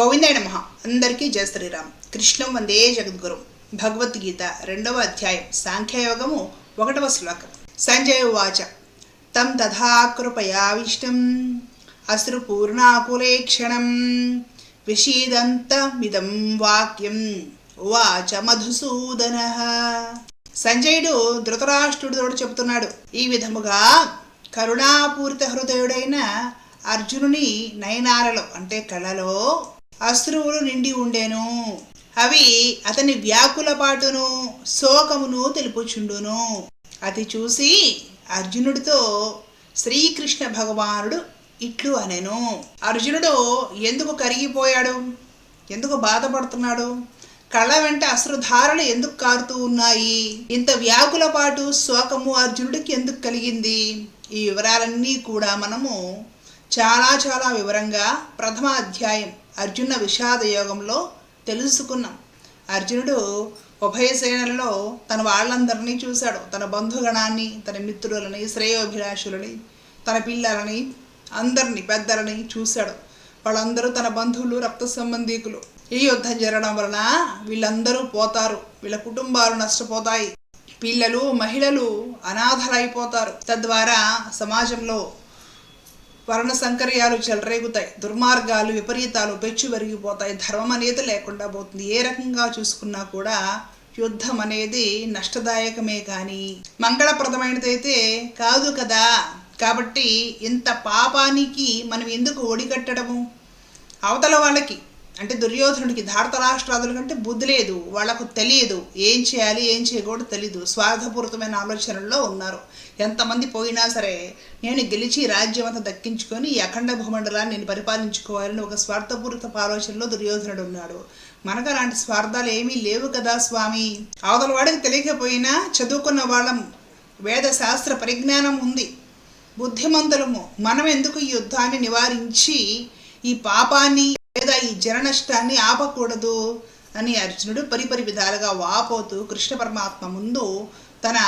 గోవిందాయ నమ. అందరికీ జయ శ్రీరామ్. కృష్ణం వందే జగద్గురు. భగవద్గీత రెండవ అధ్యాయం. సాంఖ్యయోగము ఒకటవ శ్లోకం. సంజయ ఉవాచ. తం తథా కృపయావిష్టం. అశ్రుపూర్ణాకులేక్షణం విషీదంతమిదం వాక్యం. ఉవాచ మధుసూదన. సంజయుడు ధృతరాష్ట్రుడితోడు చెబుతున్నాడు. ఈ విధముగా కరుణాపూరిత హృదయుడైన అర్జునుని నయనారలో అంటే కళలో అశ్రువులు నిండి ఉండెను. అవి అతని వ్యాకులపాటును శోకమును తెలుపుచుండును. అది చూసి అర్జునుడితో శ్రీకృష్ణ భగవానుడు ఇట్లు అనెను. అర్జునుడు ఎందుకు కరిగిపోయాడు? ఎందుకు బాధపడుతున్నాడు? కళ్ళ వెంట అశ్రుధారలు ఎందుకు కారుతూ ఉన్నాయి? ఇంత వ్యాకులపాటు శోకము అర్జునుడికి ఎందుకు కలిగింది? ఈ వివరాలన్నీ కూడా మనము చాలా చాలా వివరంగా ప్రథమ అధ్యాయం అర్జున విషాద యోగంలో తెలుసుకున్నాం. అర్జునుడు ఉభయ సేనలలో తన వాళ్ళందరినీ చూశాడు. తన బంధుగణాన్ని తన మిత్రులని శ్రేయోభిలాషులని తన పిల్లలని అందరినీ పెద్దలని చూశాడు. వాళ్ళందరూ తన బంధువులు రక్త సంబంధీకులు. ఈ యుద్ధం జరగడం వలన వీళ్ళందరూ పోతారు. వీళ్ళ కుటుంబాలు నష్టపోతాయి. పిల్లలు మహిళలు అనాథలైపోతారు. తద్వారా సమాజంలో వర్ణ సంకర్యాలు చెలరేగుతాయి. దుర్మార్గాలు విపరీతాలు పెచ్చు పెరిగిపోతాయి ధర్మం అనేది లేకుండా పోతుంది. ఏ రకంగా చూసుకున్నా కూడా యుద్ధం అనేది నష్టదాయకమే కానీ మంగళప్రదమైనదైతే కాదు కదా. కాబట్టి ఇంత పాపానికి మనం ఎందుకు ఒడిగట్టడము? అవతల వాళ్ళకి అంటే దుర్యోధనుడికి ధారతరాష్ట్రాదుల కంటే బుద్ధి లేదు వాళ్ళకు తెలియదు. ఏం చేయాలి ఏం చేయకూడదు తెలియదు స్వార్థపూరితమైన ఆలోచనల్లో ఉన్నారు. ఎంతమంది పోయినా సరే నేను గెలిచి రాజ్యం అంతా దక్కించుకొని ఈ అఖండ భూమండలాన్ని నేను పరిపాలించుకోవాలని ఒక స్వార్థపూరిత ఆలోచనలో దుర్యోధనుడు ఉన్నాడు. మనకు అలాంటి స్వార్థాలు ఏమీ లేవు కదా స్వామి. అవతల వాడికి తెలియకపోయినా చదువుకున్న వాళ్ళం వేద శాస్త్ర పరిజ్ఞానం ఉంది. బుద్ధిమంతులము మనం ఎందుకు ఈ యుద్ధాన్ని నివారించి ఈ పాపాన్ని ఈ జన నష్టాన్ని ఆపకూడదు అని అర్జునుడు పరిపరి విధాలుగా వాపోతూ కృష్ణ పరమాత్మ ముందు తన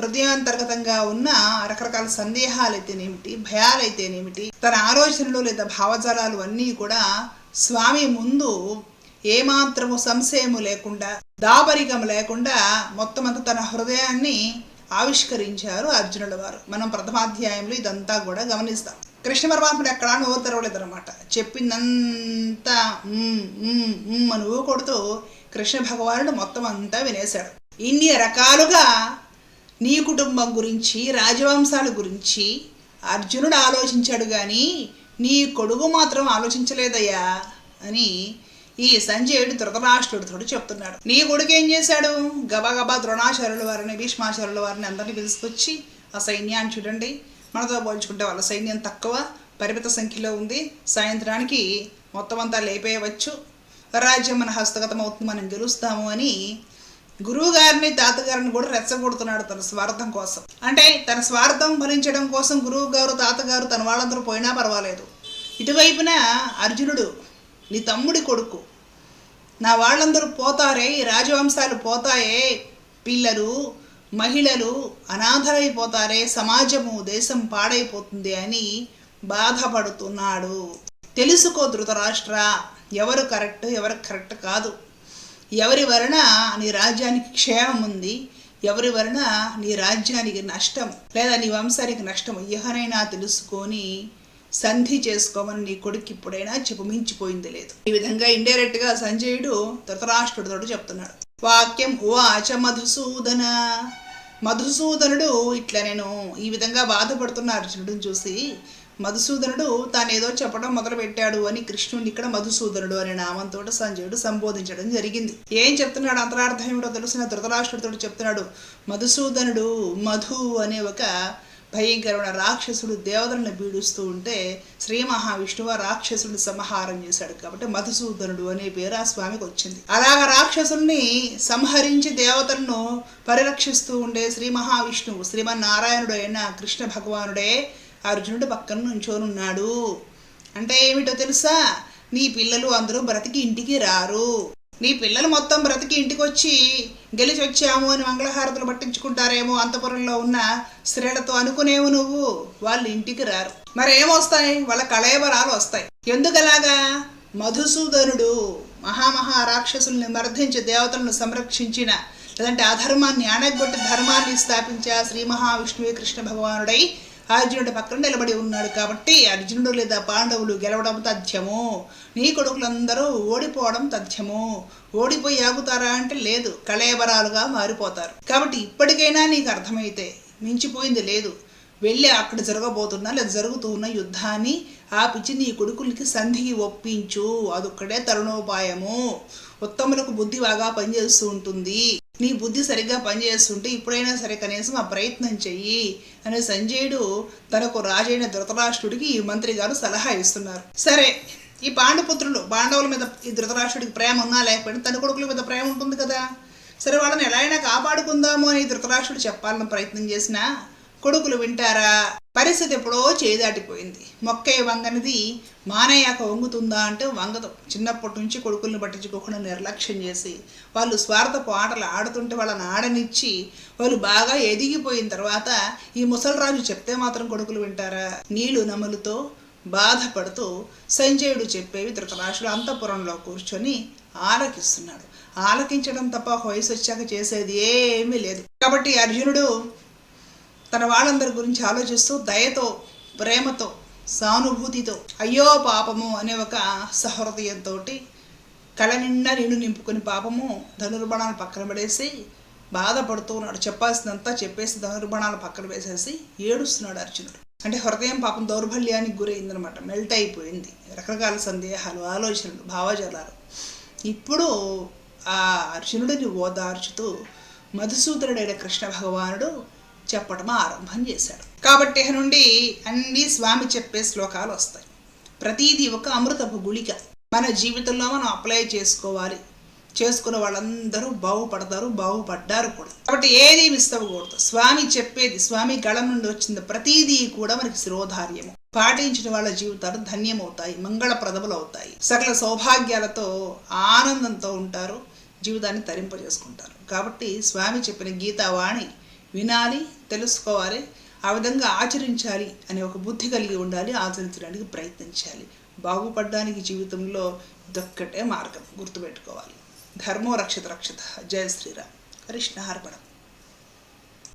హృదయాంతర్గతంగా ఉన్న రకరకాల సందేహాలైతేనేమిటి భయాలైతేనేమిటి తన ఆలోచనలు లేదా భావజాలాలు అన్నీ కూడా స్వామి ముందు ఏమాత్రము సంశయము లేకుండా దాపరికం లేకుండా మొత్తం అంతా తన హృదయాన్ని ఆవిష్కరించారు అర్జునుల వారు. మనం ప్రథమాధ్యాయంలో ఇదంతా కూడా గమనిస్తాం. కృష్ణ పరమాత్ముడు ఎక్కడా నోరు తెరవలేదు అనమాట చెప్పిందంతా అని ఊకొడుతూ కొడుతూ కృష్ణ భగవానుడు మొత్తం అంతా వినేశాడు. ఇన్ని రకాలుగా నీ కుటుంబం గురించి రాజవంశాల గురించి అర్జునుడు ఆలోచించాడు కానీ నీ కొడుకు మాత్రం ఆలోచించలేదయ్యా అని ఈ సంజయుడు ధృతరాష్ట్రుడితో చెప్తున్నాడు. నీ కొడుకు ఏం చేశాడు? గబగబా ద్రోణాచార్యుల వారిని భీష్మాచార్యుల వారిని అందరినీ పిలుచుకొచ్చి ఆ సైన్యాన్ని చూడండి. మనతో పోల్చుకుంటే వాళ్ళ సైన్యం తక్కువ పరిమిత సంఖ్యలో ఉంది. సాయంత్రానికి మొత్తం అంతా లేపేయవచ్చు. రాజ్యం మన హస్తగతం అవుతుంది మనం గెలుస్తాము అని గురువు గారిని తాతగారిని కూడా రెచ్చగొడుతున్నాడు తన స్వార్థం కోసం. అంటే తన స్వార్థం భరించడం కోసం గురువు గారు తాతగారు తన వాళ్ళందరూ పోయినా పర్వాలేదు. ఇటువైపున అర్జునుడు నీ తమ్ముడి కొడుకు నా వాళ్ళందరూ పోతారే ఈ రాజవంశాలు పోతాయే పిల్లలు మహిళలు అనాథరైపోతారే సమాజము దేశం పాడైపోతుంది అని బాధపడుతున్నాడు. తెలుసుకో ధృతరాష్ట్ర ఎవరు కరెక్ట్ ఎవరు కరెక్ట్ కాదు. ఎవరి వలన నీ రాజ్యానికి క్షేమం ఉంది ఎవరి వలన నీ రాజ్యానికి నష్టం లేదా నీ వంశానికి నష్టం ఇహనైనా తెలుసుకొని సంధి చేసుకోమని నీ కొడుకు ఇప్పుడైనా చెప్పు మించిపోయింది లేదు. ఈ విధంగా ఇండైరెక్ట్గా సంజయుడు ధృతరాష్ట్రుడితో చెప్తున్నాడు. వాక్యం హువాచ మధుసూదన మధుసూదనుడు ఇట్లా నేను ఈ విధంగా బాధపడుతున్న అర్జునుడిని చూసి. మధుసూదనుడు తాను ఏదో చెప్పడం మొదలు పెట్టాడు అని కృష్ణుడిని ఇక్కడ మధుసూదనుడు అనే నామంతో సంజయుడు సంబోధించడం జరిగింది. ఏం చెప్తున్నాడు అంతరార్థం ఏమిటో తెలిసిన ధృతరాష్ట్రుడితో చెప్తున్నాడు. మధుసూదనుడు మధు అనే ఒక భయంకరమైన రాక్షసుడు దేవతలను పీడిస్తూ ఉంటే శ్రీ మహావిష్ణువు ఆ రాక్షసుడిని సంహారం చేశాడు కాబట్టి మధుసూదనుడు అనే పేరు ఆ స్వామికి వచ్చింది. అలాగ రాక్షసుల్ని సంహరించి దేవతలను పరిరక్షిస్తూ ఉండే శ్రీ మహావిష్ణువు శ్రీమన్నారాయణుడు అయిన కృష్ణ భగవానుడే అర్జునుడు పక్కన నుంచోనున్నాడు. అంటే ఏమిటో తెలుసా? నీ పిల్లలు అందరూ బ్రతికి ఇంటికి రారు. నీ పిల్లలు మొత్తం బ్రతికి ఇంటికి వచ్చి గెలిచి వచ్చాము అని మంగళహారతులు పట్టించుకుంటారేమో అంతపురంలో ఉన్న స్త్రీలతో అనుకునేవు నువ్వు. వాళ్ళు ఇంటికి రారు. మరేమొస్తాయి? వాళ్ళ కళయబరాలు వస్తాయి. ఎందుకలాగా? మధుసూదనుడు మహామహా రాక్షసుల్ని మర్దించి దేవతలను సంరక్షించిన లేదంటే అధర్మాన్ని అణగొట్టి ధర్మాన్ని స్థాపించే శ్రీ మహావిష్ణువే కృష్ణ భగవానుడై అర్జునుడి పక్కన నిలబడి ఉన్నాడు కాబట్టి అర్జునుడు లేదా పాండవులు గెలవడం తథ్యము. నీ కొడుకులందరూ ఓడిపోవడం తథ్యము. ఓడిపోయి ఆగుతారా అంటే లేదు కళేబరాలుగా మారిపోతారు. కాబట్టి ఇప్పటికైనా నీకు అర్థమైతే మించిపోయింది లేదు. వెళ్ళి అక్కడ జరగబోతున్న లేదా జరుగుతూ ఉన్న యుద్ధాన్ని ఆపిచ్చి నీ కొడుకులకి సంధికి ఒప్పించు. అదొక్కడే తరుణోపాయము. ఉత్తములకు బుద్ధి బాగా పనిచేస్తూ ఉంటుంది. నీ బుద్ధి సరిగ్గా పనిచేస్తుంటే ఇప్పుడైనా సరే కనీసం ఆ ప్రయత్నం చెయ్యి అని సంజయుడు తనకు రాజైన ధృతరాష్ట్రుడికి ఈ మంత్రి గారు సలహా ఇస్తున్నారు. సరే ఈ పాండపుత్రులు పాండవుల మీద ఈ ధృతరాష్ట్రుడికి ప్రేమ ఉన్నా లేకపోయినా తన కొడుకుల మీద ప్రేమ ఉంటుంది కదా. సరే వాళ్ళని ఎలా అయినా కాపాడుకుందాము అని ధృతరాష్ట్రుడు చెప్పాలని ప్రయత్నం చేసినా కొడుకులు వింటారా? పరిస్థితి ఎప్పుడో చేదాటిపోయింది. మొక్కయ్య వంగనిది మానయ్యాక వంగుతుందా అంటే వంగదు. చిన్నప్పటి నుంచి కొడుకుల్ని పట్టించుకోకుండా నిర్లక్ష్యం చేసి వాళ్ళు స్వార్థపు ఆటలు ఆడుతుంటే వాళ్ళని ఆడనిచ్చి వాళ్ళు బాగా ఎదిగిపోయిన తర్వాత ఈ ముసలిరాజు చెప్తే మాత్రం కొడుకులు వింటారా? నీళ్ళు నములుతో బాధపడుతూ సంజయుడు చెప్పేవి ధృతరాష్ట్రుడు అంతఃపురంలో కూర్చొని ఆలకిస్తున్నాడు. ఆలకించడం తప్ప ఒక వయసు వచ్చాక చేసేది ఏమీ లేదు. కాబట్టి అర్జునుడు తన వాళ్ళందరి గురించి ఆలోచిస్తూ దయతో ప్రేమతో సానుభూతితో అయ్యో పాపము అనే ఒక సహృదయంతో కళ నిండా నీళ్ళు నింపుకొని పాపము ధనుర్బాణాలు పక్కన పడేసి బాధపడుతూ ఉన్నాడు. చెప్పాల్సిందంతా చెప్పేసి ధనుర్బాణాలు పక్కన వేసేసి ఏడుస్తున్నాడు అర్జునుడు. అంటే హృదయం పాపం దౌర్బల్యానికి గురైందనమాట. మెల్ట్ అయిపోయింది. రకరకాల సందేహాలు ఆలోచనలు భావజాలాలు. ఇప్పుడు ఆ అర్జునుడిని ఓదార్చుతూ మధుసూదనుడైన కృష్ణ భగవానుడు చెప్పడం ఆరంభం చేశాడు. కాబట్టి నుండి అన్ని స్వామి చెప్పే శ్లోకాలు వస్తాయి. ప్రతీది ఒక అమృతపు గుళిక. మన జీవితంలో మనం అప్లై చేసుకోవాలి. చేసుకున్న వాళ్ళందరూ బాగుపడతారు బాగుపడ్డారు కూడా. కాబట్టి ఏది మిస్ అవ్వకూడదు. స్వామి చెప్పేది స్వామి గళం నుండి వచ్చింది ప్రతీదీ కూడా మనకి శిరోధార్యము. పాటించిన వాళ్ళ జీవితాలు ధన్యమవుతాయి మంగళప్రదములు అవుతాయి. సకల సౌభాగ్యాలతో ఆనందంతో ఉంటారు జీవితాన్ని తరింపజేసుకుంటారు. కాబట్టి స్వామి చెప్పిన గీతావాణి వినాలి తెలుసుకోవాలి ఆ విధంగా ఆచరించాలి అనే ఒక బుద్ధి కలిగి ఉండాలి ఆచరించడానికి ప్రయత్నించాలి బాగుపడడానికి జీవితంలో ఇదొక్కటే మార్గం గుర్తుపెట్టుకోవాలి. ధర్మో రక్షత రక్షత. జయ శ్రీరామ్. కృష్ణ హర్పణం